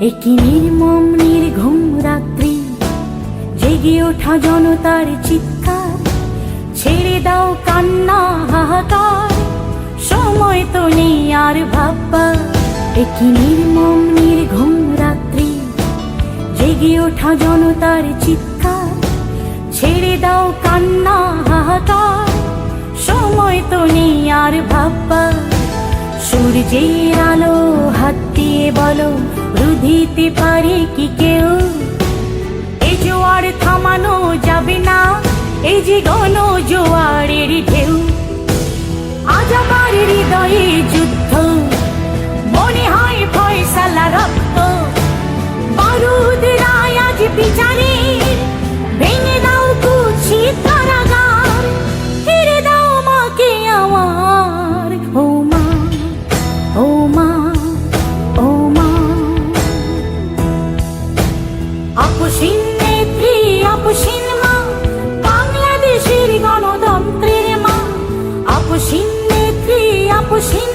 একই নির্মম নির্ঘুম রাত্রি জেগে ওঠা জনতার চিৎকার। ছেড়ে দাও কান্না, হাহাকার। সময় তো নেই আর ভাববা একই নির্মম নির্ঘুম রাত্রি জেগে ওঠা জনতার চিৎকার। ছেড়ে দাও কান্না, হাহাকার। সময় তো নেই আর ভাববা সূর্যের আলো বলো, রুধিতে পারে কি কেউ? এই জোয়ার থামানো যাবে না, এই যে গণ জোয়ারের ঢেউ। আজ আমার হৃদয়ে যুদ্ধ আপসীন নেত্রী আপসীন মা বাংলাদেশের গণতন্ত্রের মা। আপসীন নেত্রী আপসীন